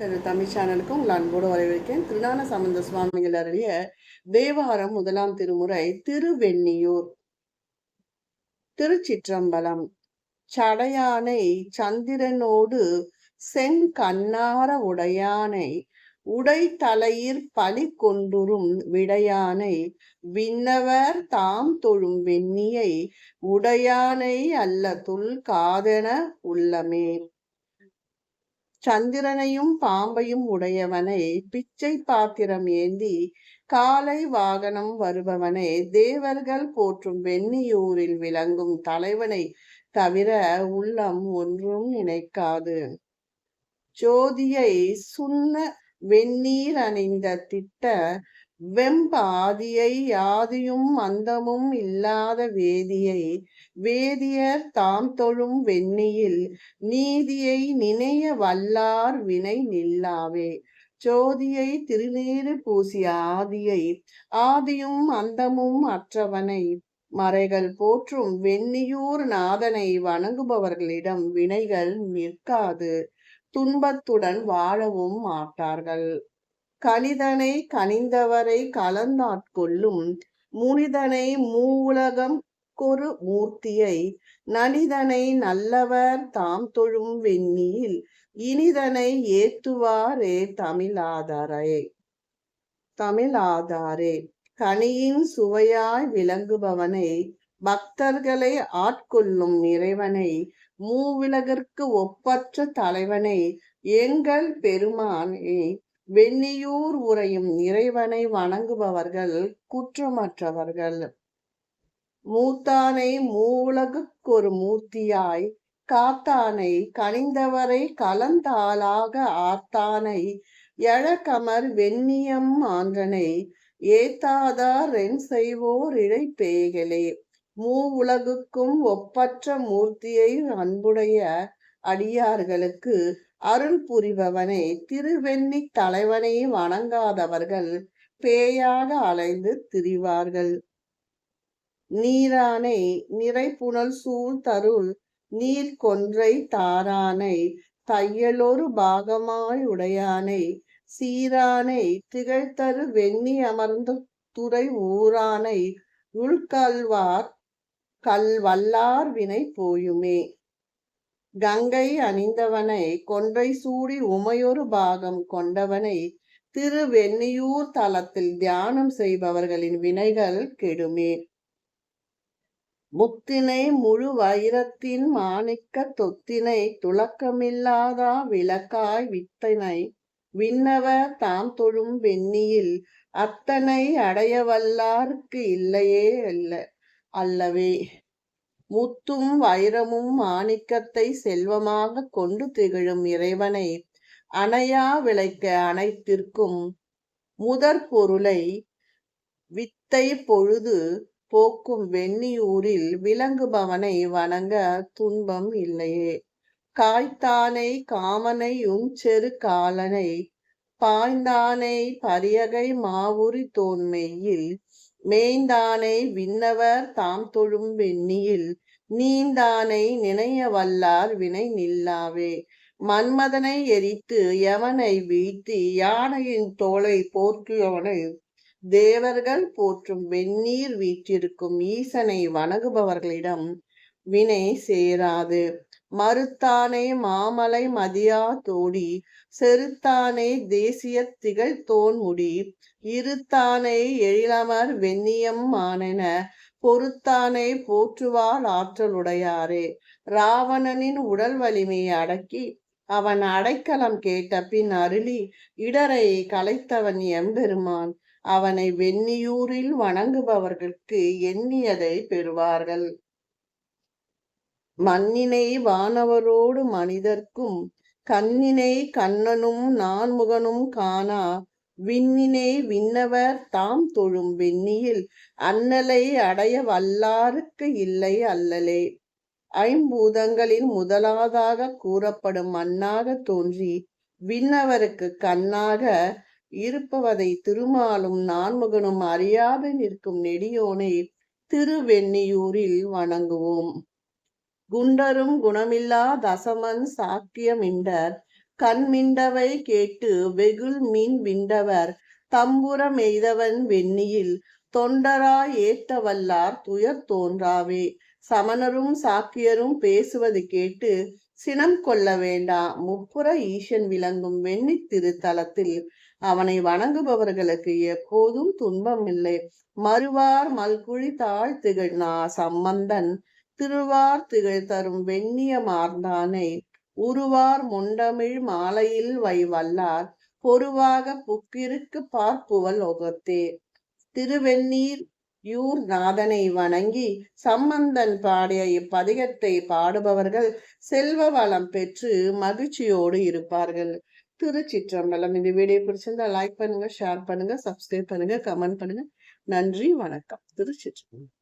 திரு தமிழ் சேனலுக்கு உங்கள் அன்போடு வரவேற்கிறேன். திருஞான சம்பந்த சுவாமிகள் அருளிய தேவாரம் முதலாம் திருமுறை திருவெண்ணியூர். திருச்சிற்றம்பலம். சடையானை சந்திரனோடு செங்கண்ணார உடையானை உடை தலையிற் பலி கொண்டுரும் விடையானை விண்ணவர் தாம் தொழும் வெண்ணியை உடையானை அல்ல துல் காதென உள்ளமே சந்திரனையும் பாம்பையும் உடையவனை பிச்சை பாத்திரம் ஏந்தி காலை வாகனம் வருபவனை தேவர்கள் போற்றும் வெண்ணியூரில் விளங்கும் தலைவனை தவிர உள்ளம் ஒன்றும் நினைக்காது. ஜோதியை சுண்ண வெந்நீர் அணிந்த திட்ட வெம்பாதியை யாதியும் அந்தமும் இல்லாத வேதியை வேதியர் தாம் தொழும் வெண்ணியில் நீதியை நினைய வல்லார் வினை நில்லாவே. ஜோதியை திருநீறு பூசிய ஆதியை ஆதியும் அந்தமும் அற்றவனை மறைகள் போற்றும் வெண்ணியூர் நாதனை வணங்குபவர்களிடம் வினைகள் நிற்காது. துன்பத்துடன் வாழவும் மாட்டார்கள். கலிதனை கனிந்தவரை கலந்தாட்கொள்ளும் முனிதனை மூவுலகம் கொரு மூர்த்தியை நனிதனை நல்லவர் தாம் தொழும் வெண்ணியில் இனிதனை ஏத்துவாரே தமிழாதாரே. தமிழாதாரே கனியின் சுவையாய் விளங்குபவனை பக்தர்களை ஆட்கொள்ளும் இறைவனை மூவிலகிற்கு ஒப்பற்ற தலைவனை எங்கள் பெருமானை. வெண்ணியூர் உரையும் இறைவனை வணங்குபவர்கள் குற்றமற்றவர்கள். மூத்தானை மூவுலகுக்கு ஒரு மூர்த்தியாய் காத்தானை கனிந்தவரை கலந்தாளாக ஆத்தானை எழக்கமர் வெண்ணியம் ஆன்றனை ஏத்தாதார் என் செய்வோர் இழைப்பேகளே மூ உலகுக்கும் ஒப்பற்ற மூர்த்தியை அன்புடைய அடியார்களுக்கு அருள் புரிபவனை திருவெண்ணி தலைவனை வணங்காதவர்கள் பேயாக அலைந்து திரிவார்கள். நீரானை நிறைப்புணல் சூழ் தருள் நீர் கொன்றை தாரானை தையலொரு பாகமாய் உடையானை சீரானை திகழ்த்தரு வெண்ணி அமர்ந்த துறை ஊரானை உள்கல்வார் கல் வல்லார் வினை போயுமே. கங்கை அணிந்தவனை கொன்றை சூடி உமையொரு பாகம் கொண்டவனை திருவெண்ணியூர் தலத்தில் தியானம் செய்பவர்களின் வினைகள் கெடுமே. முத்தினை முழு வைரத்தின் மாணிக்க தொத்தினை துளக்கமில்லாதா விளக்காய் வித்தனை விண்ணவர் தாம் தொழும் வெண்ணியில் அத்தனை அடைய வல்லார்க்கு இல்லையே அல்ல அல்லவே. முத்தும் வைரமும் மாணிக்கத்தை செல்வமாக கொண்டு திகழும் இறைவனை அணையா விளைக்க அனைத்திற்கும் முதற் பொருளை வித்தை பொழுது போக்கும் வெண்ணியூரில் விளங்குபவனை வணங்க துன்பம் இல்லையே. காய்த்தானை காமனையும் செரு காலனை பாய்ந்தானை பரியகை மாவுரி தோன்மையில் மேய்ந்தானை விண்ணவர் தாம் தொழும் வெண்ணியில் நீந்தானை நினைய வல்லார் வினை நில்லாவே. மன்மதனை எரித்து யவனை வீழ்த்தி யானையின் தோலை போற்றியவனை தேவர்கள் போற்றும் வெந்நீர் வீற்றிருக்கும் ஈசனை வணங்குபவர்களிடம் வினை சேராது. மறுத்தானே மாமலை மதியா தோடி செருத்தானே தேசிய திகழ் தோன்முடி இருத்தானை எழிலமர் வெண்ணியம் மானென பொறுத்தானே போற்றுவார் ஆற்றலுடையாரே ராவணனின் உடல் வலிமையை அடக்கி அவன் அடைக்கலம் கேட்ட பின் அருளி இடரை கலைத்தவன் எம்பெருமான் அவனை வெண்ணியூரில் வணங்குபவர்களுக்கு எண்ணியதை பெறுவார்கள். மண்ணினை வானவரோடு மனிதர்க்கும் கண்ணினை கண்ணனும் நான்முகனும் காணா விண்ணினை விண்ணவர் தாம் தொழும் வெண்ணியில் அன்னலை அடைய வல்லாருக்கு இல்லை அல்லலே. ஐம்பூதங்களில் முதலாவதாக கூறப்படும் மண்ணாக தோன்றி விண்ணவருக்கு கண்ணாக இருப்பவதை திருமாலும் நான்முகனும் அறியாது நிற்கும் நெடியோனை திருவெண்ணியூரில் வணங்குவோம். குண்டரும் குணமில்லா தசமன் சாக்கியமிண்டர். கண்மிண்டவை கேட்டு வெகுள் மீன் விண்டவர். தம்புரம் எய்தவன் வெண்ணியில் தொண்டராய் ஏத்த வல்லார் துயர் தோன்றாவே. சமணரும் சாக்கியரும் பேசுவது கேட்டு சினம் கொள்ள வேண்டாம் முப்புற ஈசன் விளங்கும் வெண்ணி திருத்தலத்தில் அவனை வணங்குபவர்களுக்கு எப்போதும் துன்பம் இல்லை. மறுவார் மல்குழி தாழ் திகழ்நா சம்பந்தன். திருவார் திகழ் தரும் வெண்ணிய மார்ந்தானை உருவார் முண்டமிழ் மாலையில் வை வல்லார் பொருவாக புக்கிருக்கு பார்ப்புவல் ஒகத்தே. திருவெண்ணீர் யூர் நாதனை வணங்கி சம்பந்தன் பாடிய இப்பதிகத்தை பாடுபவர்கள் செல்வ வளம் பெற்று மகிழ்ச்சியோடு இருப்பார்கள். திருச்சிற்றம்பலம் இந்த வீடியோ பிடிச்சிருந்தா லைக் பண்ணுங்க ஷேர் பண்ணுங்க சப்ஸ்கிரைப் பண்ணுங்க கமெண்ட் பண்ணுங்க. நன்றி வணக்கம். திருச்சிற்றம்பலம்.